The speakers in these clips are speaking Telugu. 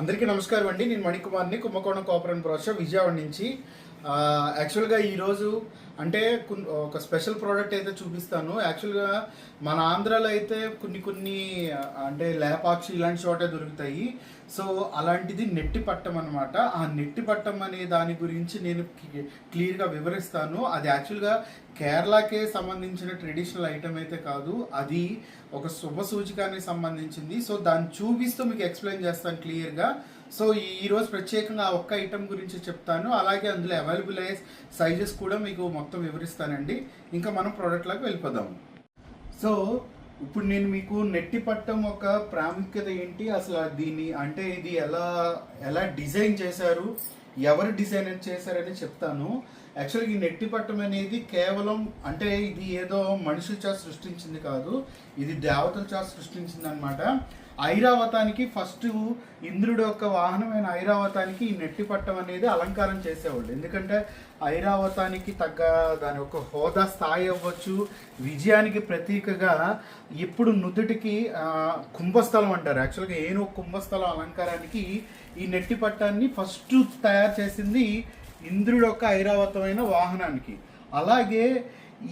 అందరికీ నమస్కారం అండి. నేను మణికుమార్ని కుంభకోణం కోపరం బ్రోషర్ విజయవాడ నుంచి. యాక్చువల్గా ఈరోజు అంటే ఒక స్పెషల్ ప్రోడక్ట్ అయితే చూపిస్తాను. యాక్చువల్గా మన ఆంధ్రాలో అయితే కొన్ని కొన్ని అంటే లేపాక్షి ఇలాంటి చోటే దొరుకుతాయి. సో అలాంటిది నెట్టి పట్టం అనమాట ఆ నెట్టి పట్టం అనే దాని గురించి నేను క్లియర్గా వివరిస్తాను. అది యాక్చువల్గా కేరళకే సంబంధించిన ట్రెడిషనల్ ఐటమ్ అయితే కాదు. అది ఒక శుభ సూచికానికి సంబంధించింది. సో దాన్ని చూపిస్తూ మీకు ఎక్స్ప్లెయిన్ చేస్తాను క్లియర్గా. సో ఈరోజు ప్రత్యేకంగా ఆ ఒక్క ఐటెం గురించి చెప్తాను. అలాగే అందులో అవైలబుల్ అయ్యే సైజెస్ కూడా మీకు మొత్తం వివరిస్తానండి. ఇంకా మనం ప్రోడక్ట్లోకి వెళ్ళిపోదాం. సో ఇప్పుడు నేను మీకు నెట్టి పట్టం ఒక ప్రాముఖ్యత ఏంటి? అసలు దీన్ని అంటే ఇది ఎలా ఎలా డిజైన్ చేశారు? ఎవరు డిజైన్ చేశారని చెప్తాను. యాక్చువల్గా ఈ నెట్టి పట్టం అనేది కేవలం అంటే ఇది ఏదో మనుషుల చేత సృష్టించింది కాదు. ఇది దేవతల చేత సృష్టించింది అనమాట ఐరావతానికి ఫస్ట్ ఇంద్రుడు యొక్క వాహనమైన ఐరావతానికి ఈ నెట్టి పట్టం అనేది అలంకారం చేసేవాళ్ళు. ఎందుకంటే ఐరావతానికి తగ్గ దాని యొక్క హోదా స్థాయి అవ్వచ్చు. విజయానికి ప్రతీకగా ఇప్పుడు నుదుటికి కుంభస్థలం అంటారు. యాక్చువల్గా ఏను కుంభస్థలం అలంకారానికి ఈ నెట్టి పట్టాన్ని ఫస్ట్ తయారు చేసింది ఇంద్రుడు యొక్క ఐరావతమైన వాహనానికి. అలాగే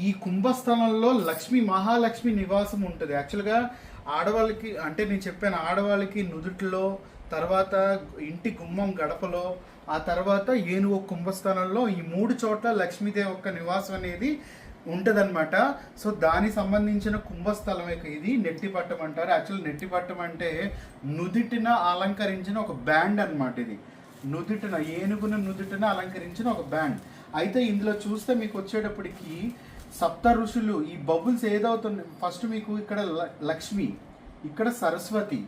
ఈ కుంభస్థలంలో లక్ష్మి మహాలక్ష్మి నివాసం ఉంటుంది. యాక్చువల్గా ఆడవాళ్ళకి అంటే నేను చెప్పాను ఆడవాళ్ళకి నుదుటిలో తర్వాత ఇంటి గుమ్మం గడపలో ఆ తర్వాత ఏనుగు కుంభస్థానంలో ఈ మూడు చోట్ల లక్ష్మీదేవి యొక్క నివాసం అనేది ఉంటుందన్నమాట. సో దానికి సంబంధించిన కుంభస్థలం యొక్క ఇది నెట్టిపట్టం అంటారు. యాక్చువల్ నెట్టిపట్టం అంటే నుదిటిన అలంకరించిన ఒక బ్యాండ్ అన్నమాట ఇది. నుదుటిన ఏనుగున నుదుటిన అలంకరించిన ఒక బ్యాండ్. అయితే ఇందులో చూస్తే మీకు వచ్చేటప్పటికి సప్త ఋషులు ఈ బబుల్స్ ఏదవుతుంది ఫస్ట్ మీకు ఇక్కడ ల- లక్ష్మి ఇక్కడ సరస్వతి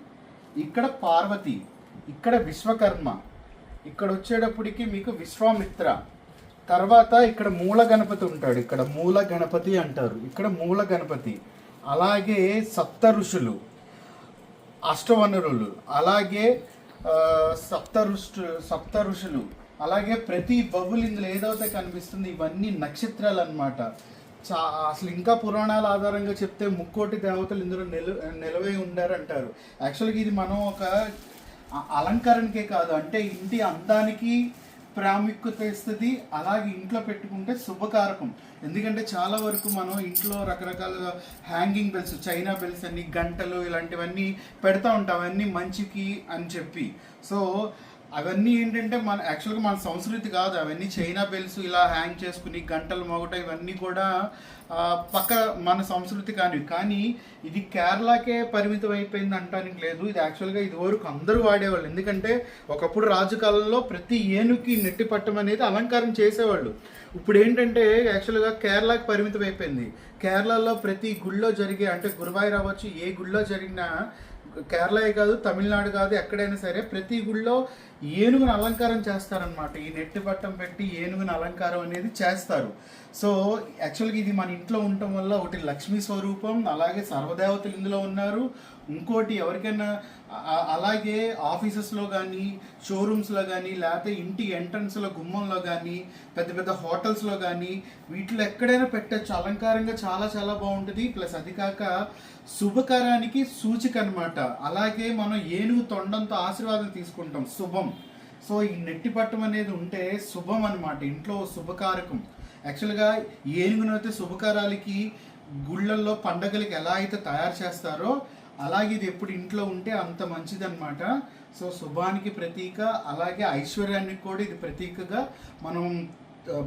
ఇక్కడ పార్వతి ఇక్కడ విశ్వకర్మ. ఇక్కడ వచ్చేటప్పటికి మీకు విశ్వామిత్ర. తర్వాత ఇక్కడ మూల గణపతి ఉంటాడు. ఇక్కడ మూల గణపతి అంటారు. ఇక్కడ మూల గణపతి. అలాగే సప్త ఋషులు అష్టవనరులు అలాగే సప్త ఋషు సప్త ఋషులు అలాగే ప్రతి బబుల్ ఇందులో ఏదైతే కనిపిస్తుంది ఇవన్నీ నక్షత్రాలు అనమాట చా అసలు ఇంకా పురాణాల ఆధారంగా చెప్తే ముక్కోటి దేవతలు ఇందులో నిలు నిలవై ఉండారంటారు. యాక్చువల్గా ఇది మనం ఒక అలంకరణకే కాదు. అంటే ఇంటి అందానికి ప్రాముఖ్యత ఇస్తుంది. అలాగే ఇంట్లో పెట్టుకుంటే శుభకారకం. ఎందుకంటే చాలా వరకు మనం ఇంట్లో రకరకాల హ్యాంగింగ్ బెల్స్ చైనా బెల్స్ అన్ని గంటలు ఇలాంటివన్నీ పెడతా ఉంటాం. అవన్నీ మంచికి అని చెప్పి. సో అవన్నీ ఏంటంటే మన యాక్చువల్గా మన సంస్కృతి కాదు. అవన్నీ చైనా బెల్స్ ఇలా హ్యాంగ్ చేసుకుని గంటలు మొగట ఇవన్నీ కూడా పక్క మన సంస్కృతి కానివి. కానీ ఇది కేరళకే పరిమితం అయిపోయింది అంటానికి లేదు. ఇది యాక్చువల్గా ఇది వరకు అందరూ వాడేవాళ్ళు. ఎందుకంటే ఒకప్పుడు రాజు కాలంలో ప్రతి ఏనుకి నెట్టి పట్టం అనేది అలంకారం చేసేవాళ్ళు. ఇప్పుడు ఏంటంటే యాక్చువల్గా కేరళకి పరిమితం అయిపోయింది. కేరళలో ప్రతి గుళ్ళో జరిగే అంటే గురువాయూర్ అవ్వచ్చు ఏ గుళ్ళో జరిగినా కేరళే కాదు తమిళనాడు కాదు ఎక్కడైనా సరే ప్రతి గుళ్ళో ఏనుగును అలంకారం చేస్తారనమాట ఈ నెట్టి పట్టం పెట్టి ఏనుగును అలంకారం అనేది చేస్తారు. సో యాక్చువల్గా ఇది మన ఇంట్లో ఉండటం వల్ల ఒకటి లక్ష్మీ స్వరూపం అలాగే సర్వదేవతలు ఇందులో ఉన్నారు. ఇంకోటి ఎవరికైనా అలాగే ఆఫీసెస్లో కానీ షోరూమ్స్లో కానీ లేకపోతే ఇంటి ఎంట్రన్స్లో గుమ్మంలో కానీ పెద్ద పెద్ద హోటల్స్లో కానీ వీటిలో ఎక్కడైనా పెట్టచ్చు. అలంకారంగా చాలా చాలా బాగుంటుంది. ప్లస్ అది కాక శుభకరానికి సూచిక అనమాట అలాగే మనం ఏనుగు తొండంతో ఆశీర్వాదం తీసుకుంటాం. శుభం. సో ఈ నెట్టి పట్టం అనేది ఉంటే శుభం అనమాట ఇంట్లో శుభకారకం. యాక్చువల్గా ఏనుగునైతే శుభకారాలకి గుళ్ళల్లో పండగలకి ఎలా అయితే తయారు చేస్తారో అలాగే ఇది ఎప్పుడు ఇంట్లో ఉంటే అంత మంచిదన్నమాట. సో శుభానికి ప్రతీక అలాగే ఐశ్వర్యానికి కూడా ఇది ప్రతీకగా మనం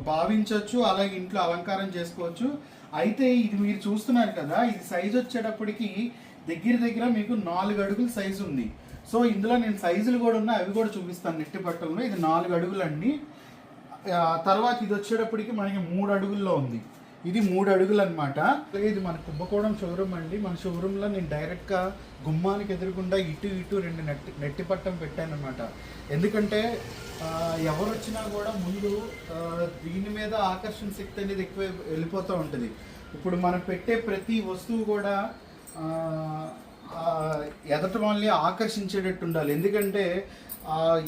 భావించవచ్చు అలాగే ఇంట్లో అలంకారం చేసుకోవచ్చు. అయితే ఇది మీరు చూస్తున్నారు కదా ఇది సైజు వచ్చేటప్పటికి దగ్గర దగ్గర మీకు నాలుగు అడుగుల సైజు ఉంది. సో ఇందులో నేను సైజులు కూడా ఉన్నాయి అవి కూడా చూపిస్తాను నెట్టి బట్టల్లో ఇది నాలుగు అడుగులు అండి ఆ, తర్వాత ఇది వచ్చేటప్పటికి మనకి మూడు అడుగుల్లో ఉంది. ఇది మూడు అడుగులు అనమాట ఇది మన కుంభకోణం షోరూమ్ అండి. మన షోరూంలో నేను డైరెక్ట్గా గుమ్మానికి ఎదురుకుండా ఇటు ఇటు రెండు నెట్టి నెట్టి పట్టం పెట్టాను అనమాట ఎందుకంటే ఎవరు వచ్చినా కూడా ముందు దీని మీద ఆకర్షణ శక్తి అనేది ఎక్కువ వెళ్ళిపోతూ ఉంటుంది. ఇప్పుడు మనం పెట్టే ప్రతి వస్తువు కూడా ఎదట ఎదటి వాళ్ళని ఆకర్షించేటట్టు ఉండాలి. ఎందుకంటే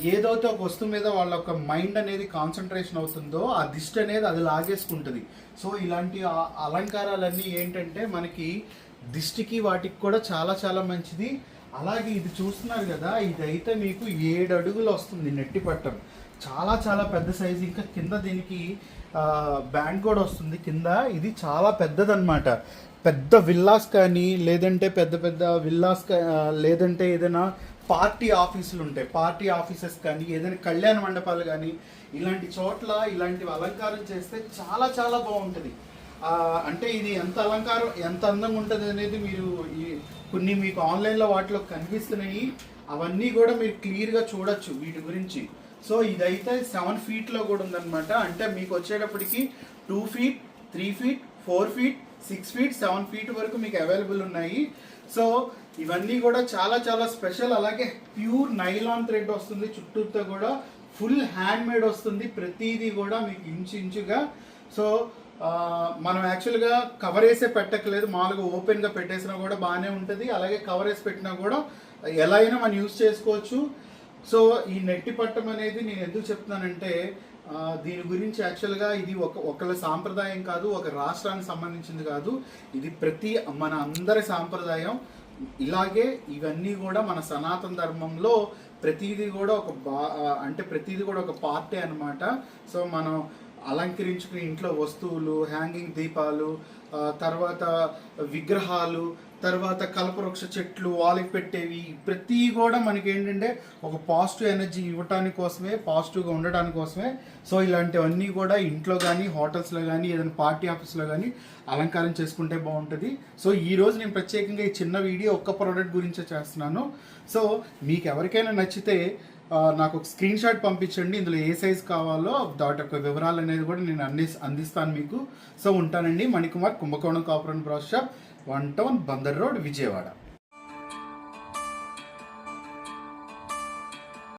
ఏదైతే ఒక వస్తువు మీద వాళ్ళ ఒక మైండ్ అనేది కాన్సన్ట్రేషన్ అవుతుందో ఆ దిష్టి అనేది అది లాగేసుకుంటుంది. సో ఇలాంటి అలంకారాలన్నీ ఏంటంటే మనకి దిష్టికి వాటికి కూడా చాలా చాలా మంచిది. అలాగే ఇది చూస్తున్నారు కదా ఇదైతే మీకు ఏడు అడుగులు వస్తుంది నెట్టి పట్టం. చాలా చాలా పెద్ద సైజు. ఇంకా కింద దీనికి బ్యాండ్ కూడా వస్తుంది. కింద ఇది చాలా పెద్దదన్నమాట. పెద్ద విల్లాస్ కానీ లేదంటే పెద్ద పెద్ద విల్లాస్ కా- లేదంటే ఏదైనా పార్టీ ఆఫీసులు ఉంటాయి. పార్టీ ఆఫీసెస్ కానీ ఏదైనా కళ్యాణ మండపాలు కానీ ఇలాంటి చోట్ల ఇలాంటివి అలంకారం చేస్తే చాలా చాలా బాగుంటుంది. అంటే ఇది ఎంత అలంకారం ఎంత అందంగా ఉంటుంది అనేది మీరు ఈ కొన్ని మీకు ఆన్లైన్లో వాటిలో కనిపిస్తున్నాయి. అవన్నీ కూడా మీరు క్లియర్గా చూడొచ్చు వీటి గురించి. సో ఇదైతే సెవెన్ ఫీట్లో కూడా ఉందన్నమాట. అంటే మీకు వచ్చేటప్పటికి two feet three feet four feet six feet seven feet వరకు మీకు అవైలబుల్ ఉన్నాయి. సో ఇవన్నీ కూడా చాలా చాలా స్పెషల్. అలాగే ప్యూర్ నైలాన్ థ్రెడ్ వస్తుంది. చుట్టూతో కూడా ఫుల్ హ్యాండ్ మేడ్ వస్తుంది. ప్రతిదీ కూడా మీకు ఇంచు ఇంచుగా సో మనం యాక్చువల్గా కవర్ వేసే పెట్టకలేదు మామూలుగా ఓపెన్గా పెట్టేసినా కూడా బాగానే ఉంటుంది. అలాగే కవర్ వేసి పెట్టినా కూడా ఎలా అయినా మనం యూస్ చేసుకోవచ్చు. సో ఈ నెట్టి పట్టం అనేది నేను ఎందుకు చెప్తున్నానంటే దీని గురించి యాక్చువల్గా ఇది ఒక ఒకళ్ళ సాంప్రదాయం కాదు ఒక రాష్ట్రానికి సంబంధించింది కాదు. ఇది ప్రతి మన అందరి సాంప్రదాయం. ఇలాగే ఇవన్నీ కూడా మన సనాతన ధర్మంలో ప్రతిదీ కూడా ఒక బా అంటే ప్రతిదీ కూడా ఒక పార్టీ అనమాట సో మనం అలంకరించుకునే ఇంట్లో వస్తువులు హ్యాంగింగ్ దీపాలు తర్వాత విగ్రహాలు తర్వాత కల్పవృక్ష చెట్లు వాళ్ళకి పెట్టేవి. ప్రతి కూడా మనకి ఏంటంటే ఒక పాజిటివ్ ఎనర్జీ ఇవ్వటానికి కోసమే పాజిటివ్గా ఉండటానికి కోసమే. సో ఇలాంటివన్నీ కూడా ఇంట్లో కానీ హోటల్స్లో కానీ ఏదైనా పార్టీ ఆఫీస్లో కానీ అలంకారం చేసుకుంటే బాగుంటుంది. సో ఈ రోజు నేను ప్రత్యేకంగా ఈ చిన్న వీడియో ఒక్క ప్రోడక్ట్ గురించే చేస్తున్నాను. సో మీకు ఎవరికైనా నచ్చితే నాకు ఒక స్క్రీన్ షాట్ పంపించండి. ఇందులో ఏ సైజ్ కావాలో దాటి యొక్క వివరాలు అనేది కూడా నేను అంది అందిస్తాను మీకు. సో ఉంటానండి. Manikumar Kumbakonam Kapuram brass shop one town Bandar road Vijayawada.